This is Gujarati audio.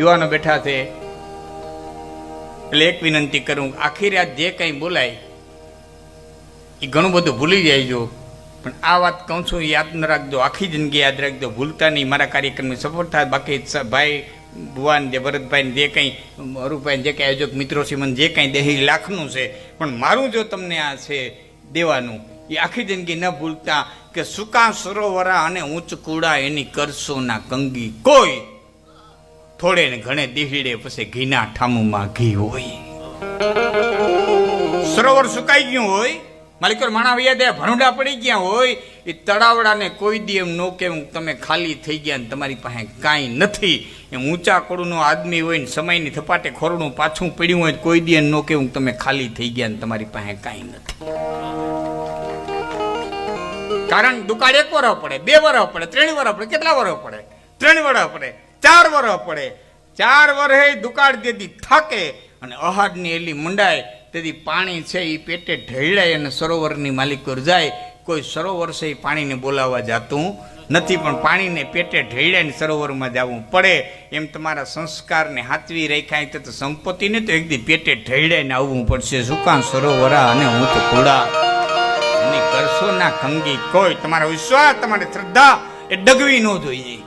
યુવાનો બેઠા છે. એટલે એક વિનંતી કરું, આખી રાત જે કંઈ બોલાય, એ ઘણું બધું ભૂલી જાય જો પણ આ વાત કહું છું યાદ ન રાખજો, આખી જિંદગી યાદ રાખજો. ભૂલતા નહીં, મારા કાર્યક્રમની સફળ થાય બાકી ભાઈ, ભુવાન, જે ભરતભાઈ જે કંઈ અરુભાઈ જે કંઈ, આયોજક મિત્રો છે જે કંઈ દેહી લાખનું છે. પણ મારું જો તમને આ છે, દેવાનું, એ આખી જિંદગી ન ભૂલતા કે સુકા સરોવરા અને ઊંચ કુડા એની કરશો ના કંગી કોઈ થોડે ને ઘણે દીહડે પછી ઘીના ઠામુમાં ઘી હોય. સરોવર સુકાઈ ગયું હોય માલિકો માણા વૈયા દે, ભરૂંડા પડી ગયા હોય, એ તળાવડાને કોઈ દી એમ નો કે તમે ખાલી થઈ ગયા ને તમારી પાસે કાંઈ નથી. એમ ઊંચા કોળનો આદમી હોય ને સમયની થપાટે ખોરણું પાછું પડ્યું હોય કોઈ દી એમ નો કેવું તમે ખાલી થઈ ગયા ને તમારી પાસે કાંઈ નથી. કારણ દુકાળ એક વરસ પડે, બે વરસ પડે, ત્રણ વરસ પડે, કેટલા વરસ પડે? ત્રણ વરસ પડે. ચાર વરસ પડે. ચાર વરહે દુકાળ તેથી થાકે અને અહાડની એલી મંડાય. તેથી પાણી છે એ પેટે ઢળાય અને સરોવરની માલિકોર જાય. કોઈ સરોવર છે એ પાણીને બોલાવવા જાતું નથી, પણ પાણીને પેટે ઢળાય સરોવરમાં જવું પડે. એમ તમારા સંસ્કારને હાથવી રાખ્યા તો સંપત્તિને તો એકદી પેટે ઢળાઈને આવવું પડશે. સુકાન સરોવરા અને હું તો કુડા એની કરશો ના કંગી કોઈ. તમારો વિશ્વાસ, તમારી શ્રદ્ધા એ ડગવી ન જોઈએ.